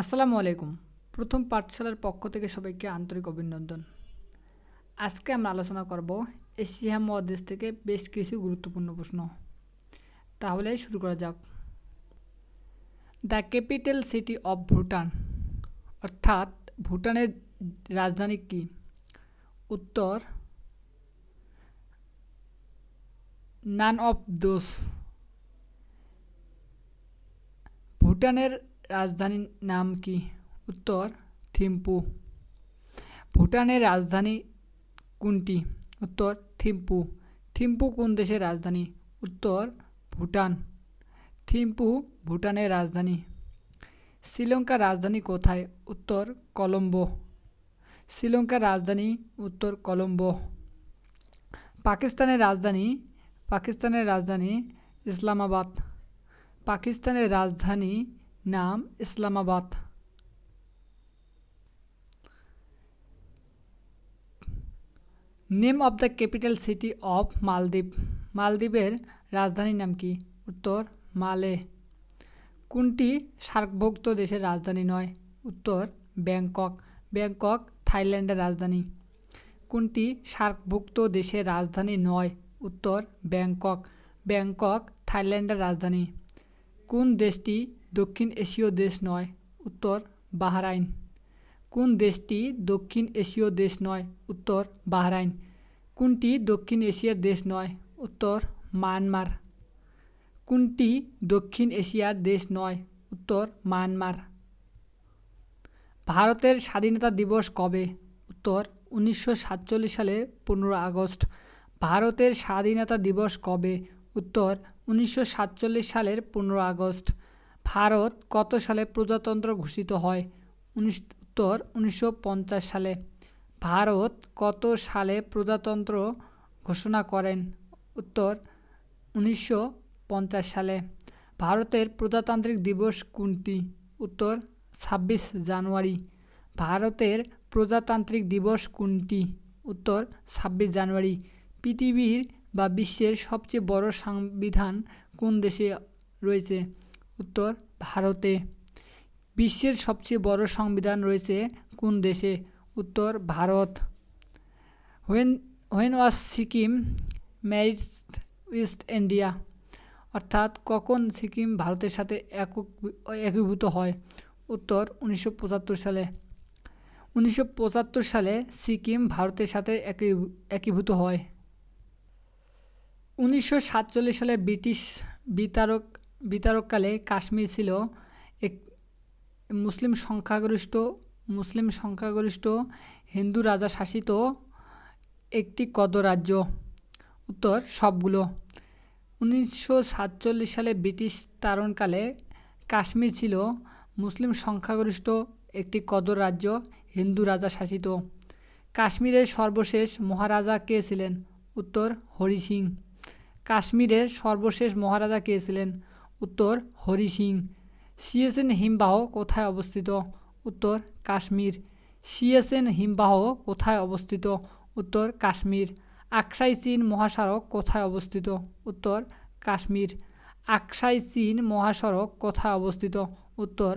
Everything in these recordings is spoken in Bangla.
আসসালামু আলাইকুম। প্রথম পাঠশালার পক্ষ থেকে সবাইকে আন্তরিক অভিনন্দন। আজকে আমরা আলোচনা করব এশিয়া মহাদেশ থেকে বেশ কিছু গুরুত্বপূর্ণ প্রশ্ন। তাহলে শুরু করা যাক। The capital city of Bhutan অর্থাৎ ভুটানের রাজধানী কি? উত্তর নান অফ দোস ভুটানের রাজধানীর নাম কি? উত্তর, থিম্পু। ভুটানের রাজধানী কোনটি? উত্তর, থিম্পু। থিম্পু কোন দেশের রাজধানী? উত্তর, ভুটান। থিম্পু ভুটানের রাজধানী। শ্রীলঙ্কার রাজধানী কোথায়? উত্তর, কলম্বো। শ্রীলঙ্কার রাজধানী, উত্তর, কলম্বো। পাকিস্তানের রাজধানী? পাকিস্তানের রাজধানী ইসলামাবাদ। পাকিস্তানের রাজধানী নাম Islamabad. Name of the capital city of Maldives. মালদ্বীপের রাজধানীর নাম কি? উত্তর, মালে। কোনটি সার্কভুক্ত দেশের রাজধানী নয়? উত্তর, ব্যাংকক। ব্যাংকক, থাইল্যান্ডের রাজধানী। কোনটি সার্কভুক্ত দেশের রাজধানী নয়? উত্তর, ব্যাংকক। ব্যাংকক, থাইল্যান্ডের রাজধানী। কোন দেশটি দক্ষিণ এশীয় দেশ নয়, উত্তর বাহরাইন। কোন দেশটি দক্ষিণ এশীয় দেশ নয়, উত্তর বাহরাইন? কোনটি দক্ষিণ এশিয়ার দেশ নয়, উত্তর মায়ানমার? কোনটি দক্ষিণ এশিয়ার দেশ নয়, উত্তর মায়ানমার? ভারতের স্বাধীনতা দিবস কবে? উত্তর উনিশশো সাতচল্লিশ সালে পনেরো আগস্ট। ভারতের স্বাধীনতা দিবস কবে? উত্তর উনিশশো সাতচল্লিশ সালের পনেরো আগস্ট। ভারত কত সালে প্রজাতন্ত্র ঘোষিত হয়? উত্তর উনিশশো পঞ্চাশ সালে। ভারত কত সালে প্রজাতন্ত্র ঘোষণা করেন? উত্তর উনিশশো পঞ্চাশ সালে। ভারতের প্রজাতান্ত্রিক দিবস কোনটি? উত্তর ছাব্বিশ জানুয়ারি। ভারতের প্রজাতান্ত্রিক দিবস কোনটি? উত্তর ছাব্বিশ জানুয়ারি। পৃথিবীর বা বিশ্বের সবচেয়ে বড় সংবিধান কোন দেশে রয়েছে? উত্তর, ভারতে। বিশ্বের সবচেয়ে বড় সংবিধান রয়েছে কোন দেশে? উত্তর, Bharat. When when was Sikkim marriage east India অর্থাৎ কখন সিকিম ভারতের সাথে একক, একীভূত হয়? উত্তর, উনিশশো পঁচাত্তর সালে। উনিশশো পঁচাত্তর সালে সিকিম ভারতের সাথে একীভূত হয়। উনিশশো সাতচল্লিশ সালে ব্রিটিশ বিতারক বিতারককালে কাশ্মীর ছিল এক মুসলিম সংখ্যাগরিষ্ঠ মুসলিম সংখ্যাগরিষ্ঠ হিন্দু রাজা শাসিত একটি কত রাজ্য উত্তর, সবগুলো। উনিশশো সাতচল্লিশ সালে ব্রিটিশ তারণকালে কাশ্মীর ছিল মুসলিম সংখ্যাগরিষ্ঠ একটি কদর রাজ্য হিন্দু রাজা শাসিত। কাশ্মীরের সর্বশেষ মহারাজা কে ছিলেন? উত্তর, হরি সিং। কাশ্মীরের সর্বশেষ মহারাজা কে ছিলেন? উত্তর হরি সিং। সিএসএন হিমবাহ কোথায় অবস্থিত? উত্তর কাশ্মীর। সিএসএন হিমবাহ কোথায় অবস্থিত? উত্তর কাশ্মীর। আকসাই চীন মহাসড়ক কোথায় অবস্থিত? উত্তর কাশ্মীর। আকসাই চীন মহাসড়ক কোথায় অবস্থিত? উত্তর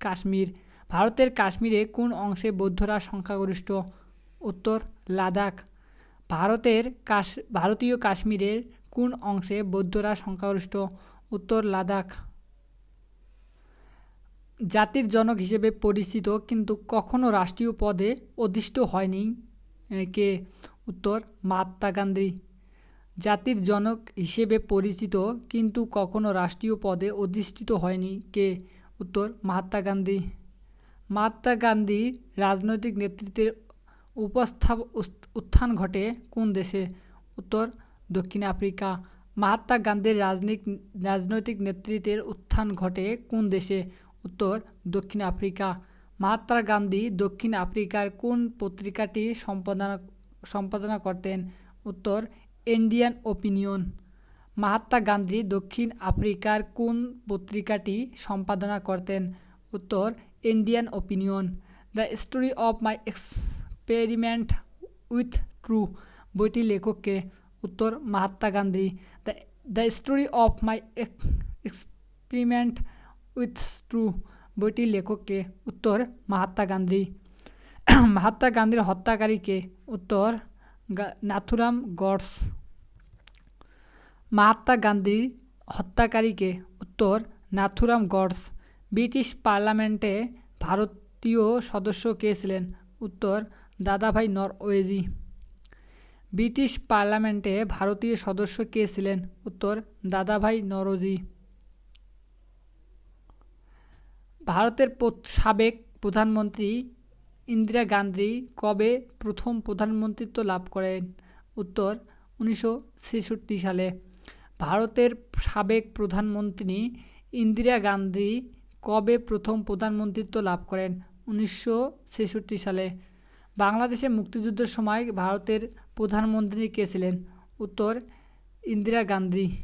কাশ্মীর। ভারতের কাশ্মীরে কোন অংশে বৌদ্ধরা সংখ্যাগরিষ্ঠ? উত্তর লাদাখ। ভারতের কাশ ভারতীয় কাশ্মীরের কোন অংশে বৌদ্ধরা সংখ্যাগরিষ্ঠ? উত্তর লাদাখ। জাতির জনক হিসেবে পরিচিত, কিন্তু কখনো রাষ্ট্রীয় পদে অধিষ্ঠ হয়নি। কে? উত্তর, মহাত্মা গান্ধী। জাতির জনক হিসেবে পরিচিত, কিন্তু কখনো রাষ্ট্রীয় পদে অধিষ্ঠিত হয়নি। কে? উত্তর, মহাত্মা গান্ধী। মহাত্মা গান্ধী রাজনৈতিক নেতৃত্বের উপস্থাপ উত্থান ঘটে কোন দেশে? উত্তর, দক্ষিণ আফ্রিকা। মহাত্মা গান্ধীর রাজনৈতিক নেতৃত্বের উত্থান ঘটে কোন দেশে? উত্তর, দক্ষিণ আফ্রিকা। মহাত্মা গান্ধী দক্ষিণ আফ্রিকার কোন পত্রিকাটি সম্পাদনা সম্পাদনা করতেন? উত্তর, ইন্ডিয়ান ওপিনিয়ন। মহাত্মা গান্ধী দক্ষিণ আফ্রিকার কোন পত্রিকাটি সম্পাদনা করতেন? উত্তর, Indian Opinion. The story of my experiment with true বইটি লেখককে। উত্তর Mahatma Gandhi. The the story of my experiment with true বইটির লেখককে উত্তর মহাত্মা গান্ধী। মহাত্মা গান্ধীর হত্যাকারীকে উত্তর নাথুরাম গডস। মহাত্মা গান্ধীর হত্যাকারীকে উত্তর নাথুরাম গডস। ব্রিটিশ পার্লামেন্টে ভারতীয় সদস্য কে ছিলেন? উত্তর দাদাভাই নরওয়েজি। ব্রিটিশ পার্লামেন্টে ভারতীয় সদস্য কে ছিলেন? উত্তর, দাদাভাই নরোজি। ভারতের সাবেক প্রধানমন্ত্রী ইন্দিরা গান্ধী কবে প্রথম প্রধানমন্ত্রিত্ব লাভ করেন? উত্তর, উনিশশো ছেষট্টি সালে। ভারতের সাবেক প্রধানমন্ত্রী ইন্দিরা গান্ধী কবে প্রথম প্রধানমন্ত্রিত্ব লাভ করেন? উনিশশো ছেষট্টি সালে। বাংলাদেশে মুক্তিযুদ্ধের সময় ভারতের প্রধানমন্ত্রী কে ছিলেন? উত্তর, ইন্দিরা গান্ধী।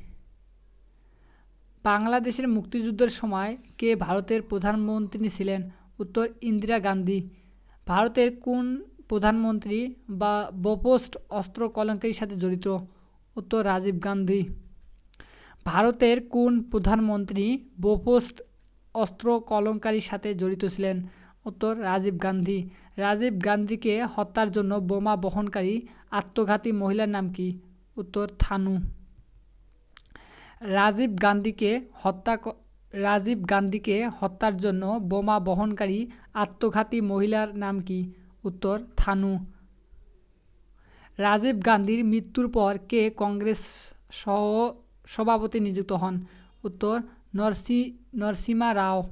বাংলাদেশের মুক্তিযুদ্ধের সময় কে ভারতের প্রধানমন্ত্রী ছিলেন? উত্তর, ইন্দিরা গান্ধী। ভারতের কোন প্রধানমন্ত্রী বা বোপোস্ট অস্ত্র কলঙ্কারীর সাথে জড়িত? উত্তর, রাজীব গান্ধী। ভারতের কোন প্রধানমন্ত্রী বোপোস্ট অস্ত্র কলঙ্কারীর সাথে জড়িত ছিলেন? উত্তর, রাজীব গান্ধী। রাজীব গান্ধীকে হত্যার জন্য বোমা বহনকারী আত্মঘাতী মহিলার নাম কি? উত্তর, থানু। রাজীব গান্ধীকে হত্যা রাজীব গান্ধীকে হত্যার জন্য বোমা বহনকারী আত্মঘাতী মহিলার নাম কি? উত্তর, থানু। রাজীব গান্ধীর মৃত্যুর পর কে কংগ্রেস সহ, সভাপতি নিযুক্ত হন? উত্তর, নরসি নরসিমা রাও।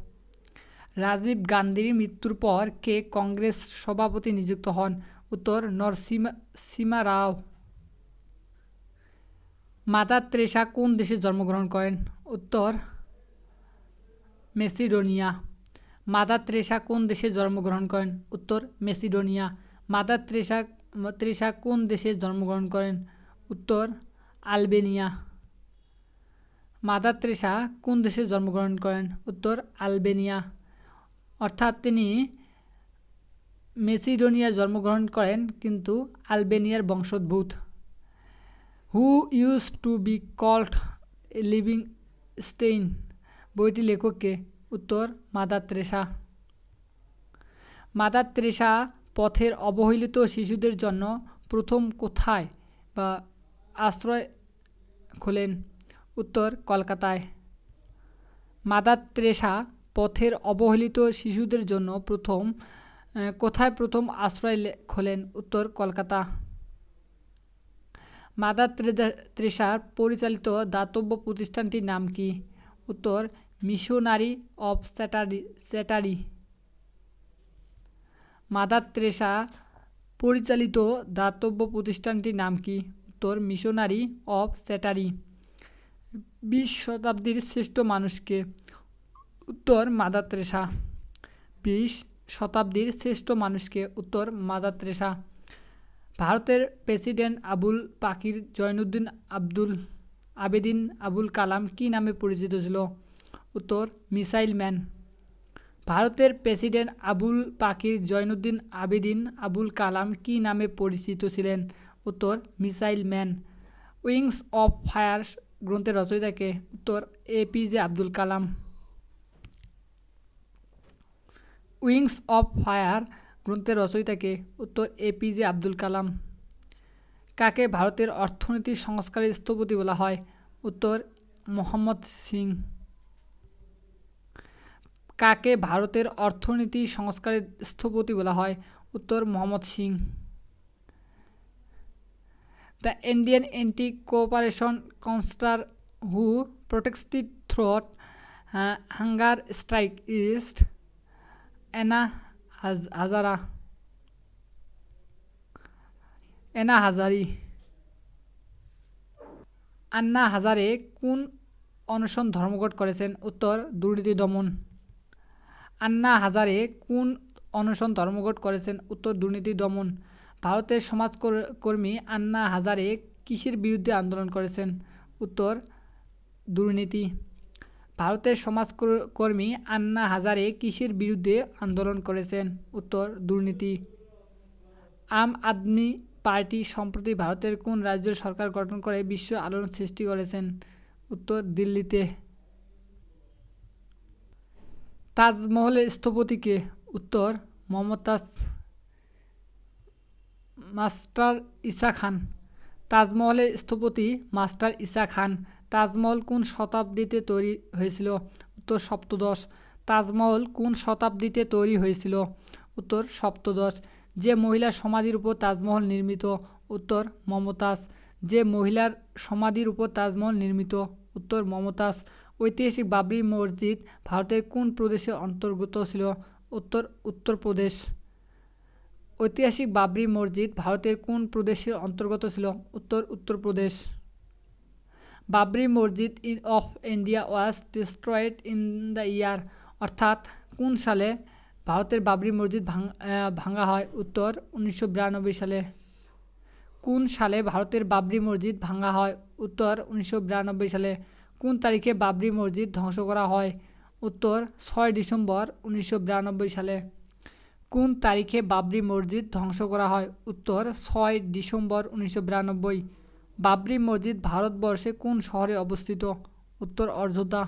রাজীব গান্ধীর মৃত্যুর পর কে কংগ্রেস সভাপতি নিযুক্ত হন? উত্তর, নরসিমা, সীমা রাও। মাদার ত্রেসা কোন দেশে জন্মগ্রহণ করেন? উত্তর, মেসিডোনিয়া। মাদার ত্রেসা কোন দেশে জন্মগ্রহণ করেন? উত্তর, মেসিডোনিয়া। মাদার ত্রেসা ত্রেসা কোন দেশে জন্মগ্রহণ করেন? উত্তর, আলবেনিয়া। মাদার ত্রেসা কোন দেশে জন্মগ্রহণ করেন? উত্তর, আলবেনিয়া। অর্থাৎ তিনি মেসিডোনিয়া জন্মগ্রহণ করেন, কিন্তু আলবেনিয়ার বংশোদ্ভূত। Who use to be called living Steyn বইটি লেখককে উত্তর মাদার ত্রেসা মাদার ত্রেসা পথের অবহেলিত শিশুদের জন্য প্রথম কোথায় বা আশ্রয় খোলেন? উত্তর কলকাতায়। মাদার ত্রেসা পথের অবহেলিত শিশুদের জন্য প্রথম কোথায় প্রথম আশ্রয় খোলেন? উত্তর, কলকাতা। মাদার ত্রেসার পরিচালিত দাতব্য প্রতিষ্ঠানটির নাম কি? উত্তর, মিশনারি অফ স্যাটারি স্যাটারি। মাদার ত্রেসা পরিচালিত দাতব্য প্রতিষ্ঠানটির নাম কি? উত্তর, মিশনারি অফ স্যাটারি। বিশ শতাব্দীর শ্রেষ্ঠ মানুষকে উত্তর মাদার ত্রেসা বিশ শতাব্দীর শ্রেষ্ঠ মানুষকে উত্তর মাদার ত্রেসা ভারতের প্রেসিডেন্ট আবুল পাকির জয়নুদ্দিন আব্দুল আবেদিন আবুল কালাম কী নামে পরিচিত ছিল? উত্তর, মিসাইল ম্যান। ভারতের প্রেসিডেন্ট আবুল পাকির জয়নুদ্দিন আবেদিন আবুল কালাম কী নামে পরিচিত ছিলেন? উত্তর, missile man. Wings of fire গ্রন্থের রচয়িতাকে। উত্তর APJ Abdul Kalam. Wings of fire গ্রন্থের রচয়িতাকে উত্তর এপিজে আব্দুল কালাম। কাকে ভারতের অর্থনীতির সংস্কারের স্থপতি বলা হয়? উত্তর মোহাম্মদ সিং। কাকে ভারতের অর্থনীতি সংস্কারের স্থপতি বলা হয়? উত্তর Mohammad Singh. The Indian anti cooperation crusader who protects the throat hunger strike is Anna Hazare Anna হাজারি আন্না হাজারে কোন অনশন ধর্মঘট করেছেন? উত্তর, দুর্নীতি দমন। আন্না হাজারে কোন অনশন ধর্মঘট করেছেন? উত্তর, দুর্নীতি দমন। ভারতের সমাজকর্মী আন্না হাজারে কিসের বিরুদ্ধে আন্দোলন করেছেন? উত্তর, দুর্নীতি। ভারতের সমাজকর্মী আন্না হাজারে কিসের বিরুদ্ধে আন্দোলন করেছেন। উত্তর, দুর্নীতি। আম আদমি পার্টি সম্প্রতি ভারতের কোন রাজ্যের সরকার গঠন করে বিশ্ব আলোড়ন সৃষ্টি করেছেন? উত্তর, দিল্লিতে। তাজমহলের স্থপতি কে উত্তর, মমতাজ মাস্টার ইসা খান। তাজমহলের স্থপতি মাস্টার ঈসা খান, তাজমহল কোন শতাব্দীতে তৈরি হয়েছিল? উত্তর সপ্তদশ। তাজমহল কোন শতাব্দীতে তৈরি হয়েছিল? উত্তর সপ্তদশ। যে মহিলার সমাধির উপর তাজমহল নির্মিত? উত্তর মমতাজ। যে মহিলার সমাধির উপর তাজমহল নির্মিত? উত্তর মমতাজ। ঐতিহাসিক বাবরি মসজিদ ভারতের কোন প্রদেশে অন্তর্গত ছিল? উত্তর উত্তরপ্রদেশ। ঐতিহাসিক বাবরি মসজিদ ভারতের কোন প্রদেশের অন্তর্গত ছিল? উত্তর, Uttar Pradesh. Babri Masjid in of India was destroyed in the year, অর্থাৎ কোন সালে ভারতের বাবরি মসজিদ ভাঙা হয়? উত্তর, উনিশশো বিরানব্বই সালে। কোন সালে ভারতের বাবরি মসজিদ ভাঙা হয়? উত্তর, উনিশশো বিরানব্বই সালে। কোন তারিখে বাবরি মসজিদ ধ্বংস করা হয়? উত্তর, ছয় ডিসেম্বর, উনিশশো বিরানব্বই সালে। কোন তারিখে বাবরি মসজিদ ধ্বংস করা হয়? উত্তর, ছয় ডিসেম্বর উনিশশো বিরানব্বই। বাবরি মসজিদ ভারতবর্ষে কোন শহরে অবস্থিত? উত্তর, অযোধ্যা।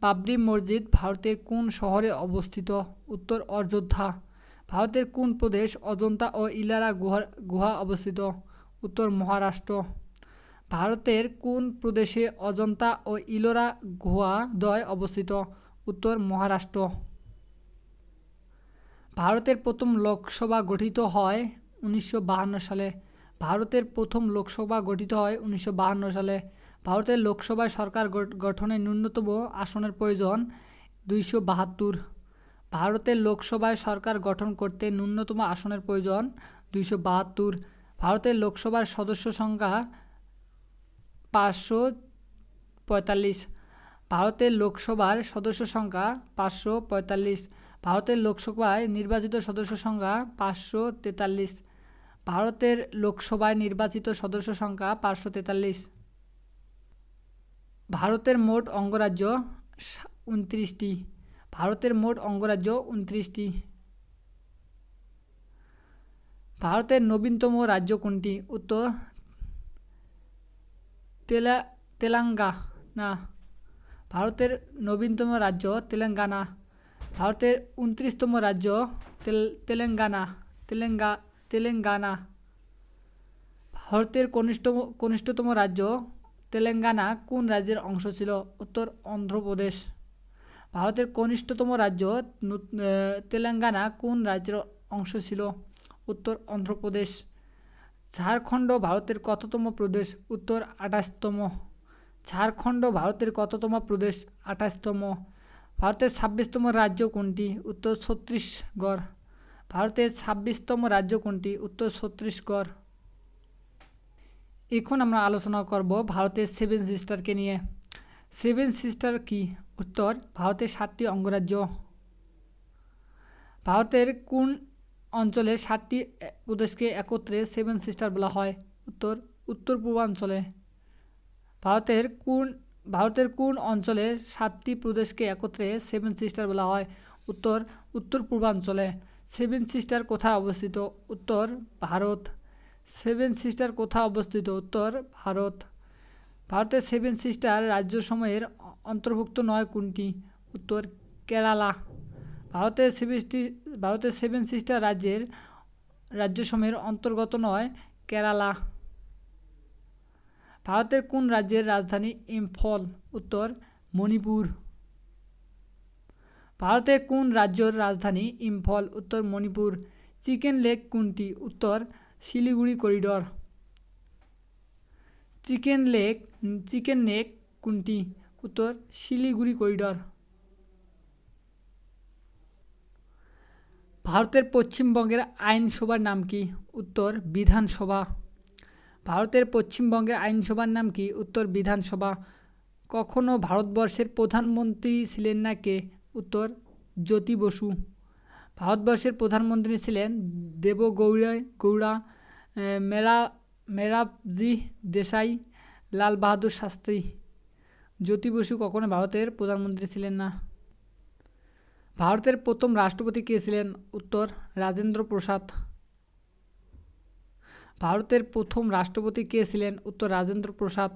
বাবরি মসজিদ ভারতের কোন শহরে অবস্থিত? উত্তর, অযোধ্যা। ভারতের কোন প্রদেশ অজন্তা ও ইলারা গুহার গুহা অবস্থিত? উত্তর, মহারাষ্ট্র। ভারতের কোন প্রদেশে অজন্তা ও ইলোরা গুহা দ্বয় অবস্থিত? উত্তর, মহারাষ্ট্র। ভারতের প্রথম লোকসভা গঠিত হয় উনিশশো সালে। ভারতের প্রথম লোকসভা গঠিত হয় উনিশশো সালে। ভারতের লোকসভায় সরকার গঠনে ন্যূনতম আসনের প্রয়োজন দুইশো বাহাত্তর। ভারতের লোকসভায় সরকার গঠন করতে ন্যূনতম আসনের প্রয়োজন দুইশো বাহাত্তর। ভারতের লোকসভার সদস্য সংখ্যা পাঁচশো পঁয়তাল্লিশ। ভারতের লোকসভার সদস্য সংখ্যা পাঁচশো পঁয়তাল্লিশ। ভারতের লোকসভায় নির্বাচিত সদস্য সংখ্যা পাঁচশো তেতাল্লিশ। ভারতের লোকসভায় নির্বাচিত সদস্য সংখ্যা পাঁচশো তেতাল্লিশ। ভারতের মোট অঙ্গরাজ্য উনত্রিশটি। ভারতের মোট অঙ্গরাজ্য উনত্রিশটি। ভারতের নবীনতম রাজ্য কোনটি? উত্তর তেলা তেলেঙ্গানা। ভারতের নবীনতম রাজ্য তেলেঙ্গানা। ভারতের উনত্রিশতম রাজ্য তেল তেলেঙ্গানা তেলেঙ্গা তেলেঙ্গানা ভারতের কনিষ্ঠ কনিষ্ঠতম রাজ্য তেলেঙ্গানা কোন রাজ্যের অংশ ছিল উত্তর অন্ধ্রপ্রদেশ ভারতের কনিষ্ঠতম রাজ্য তেলেঙ্গানা কোন রাজ্যের অংশ ছিল উত্তর অন্ধ্রপ্রদেশ ঝাড়খণ্ড ভারতের কততম প্রদেশ উত্তর আঠাশতম ঝাড়খণ্ড ভারতের কততম প্রদেশ আঠাশতম ভারতের ছাব্বিশতম রাজ্য কোনটি? উত্তর ছত্তিশগড়। ভারতের ছাব্বিশতম রাজ্য কোনটি? উত্তর ছত্তিশগড়। এখন আমরা আলোচনা করব ভারতের সেভেন সিস্টারকে নিয়ে। সেভেন সিস্টার কি? উত্তর, ভারতের সাতটি অঙ্গরাজ্য। ভারতের কোন অঞ্চলে সাতটি প্রদেশকে একত্রে সেভেন সিস্টার বলা হয়? উত্তর উত্তর পূর্বাঞ্চলে। ভারতের কোন ভারতের কোন অঞ্চলে সাতটি প্রদেশকে একত্রে সেভেন সিস্টার বলা হয়? উত্তর উত্তর পূর্বাঞ্চলে। সেভেন সিস্টার কোথায় অবস্থিত? উত্তর, ভারত। সেভেন সিস্টার কোথায় অবস্থিত? উত্তর, ভারত। ভারতের সেভেন সিস্টার রাজ্য সময়ের অন্তর্ভুক্ত নয় কোনটি? উত্তর, কেরালা। ভারতের সেভেনটি ভারতের সেভেন সিস্টার রাজ্যের রাজ্য রাজ্যসমূহের অন্তর্গত নয়, কেরালা। ভারতের কোন রাজ্যের রাজধানী ইম্ফল? উত্তর, মণিপুর। ভারতের কোন রাজ্যের রাজধানী ইম্ফল? উত্তর, মণিপুর। চিকেন লেক কোনটি? উত্তর, Siliguri corridor. Chicken neck, chicken neck কোনটি? উত্তর, শিলিগুড়ি করিডর। ভারতের পশ্চিমবঙ্গের আইনসভার নাম কি? উত্তর, বিধানসভা। ভারতের পশ্চিমবঙ্গের আইনসভার নাম কি? উত্তর বিধানসভা। কখনো ভারতবর্ষের প্রধানমন্ত্রী ছিলেন না কে? উত্তর জ্যোতি বসু। ভারতবর্ষের প্রধানমন্ত্রী ছিলেন দেবগৌড়া, গৌড়া মেরা মেরাবজি দেশাই, লাল বাহাদুর শাস্ত্রী। জ্যোতি বসু কখনো ভারতের প্রধানমন্ত্রী ছিলেন না। ভারতের প্রথম রাষ্ট্রপতি কে ছিলেন? উত্তর রাজেন্দ্র প্রসাদ। ভারতের প্রথম রাষ্ট্রপতি কে ছিলেন? উত্তর রাজেন্দ্র প্রসাদ।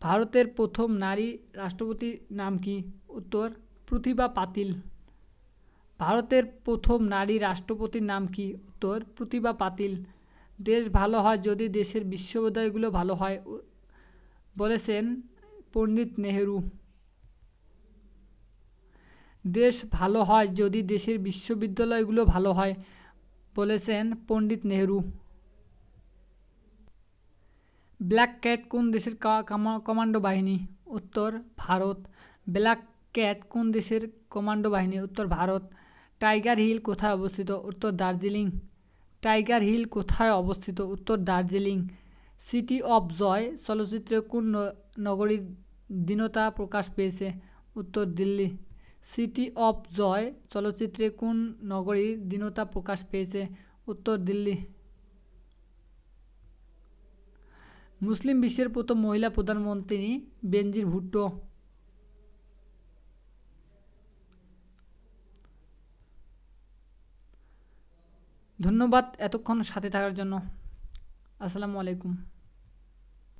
ভারতের প্রথম নারী রাষ্ট্রপতির নাম কি? উত্তর প্রতিভা পাতিল। ভারতের প্রথম নারী রাষ্ট্রপতির নাম কি? উত্তর প্রতিভা পাতিল। দেশ ভালো হয় যদি দেশের বিশ্ববিদ্যালয়গুলো ভালো হয় বলেছেন পণ্ডিত নেহেরু। দেশ ভালো হয় যদি দেশের বিশ্ববিদ্যালয়গুলো ভালো হয়, বলেছেন পণ্ডিত নেহেরু। ব্ল্যাক ক্যাট কোন দেশের কমান্ডো বাহিনী? উত্তর ভারত। ব্ল্যাক ক্যাট কোন দেশের কমান্ডো বাহিনী? উত্তর ভারত। টাইগার হিল কোথায় অবস্থিত? উত্তর দার্জিলিং। টাইগার হিল কোথায় অবস্থিত? উত্তর দার্জিলিং। সিটি অফ জয় চলচ্চিত্রে কোন নগরীর দীনতা প্রকাশ পেয়েছে? উত্তর দিল্লি। সিটি অফ জয় চলচ্চিত্রে কোন নগরীর দীনতা প্রকাশ পেয়েছে? উত্তর দিল্লি। মুসলিম বিশ্বের প্রথম মহিলা প্রধানমন্ত্রী বেনজির ভুট্টো। ধন্যবাদ এতক্ষণ সাথে থাকার জন্য। আসসালামু আলাইকুম।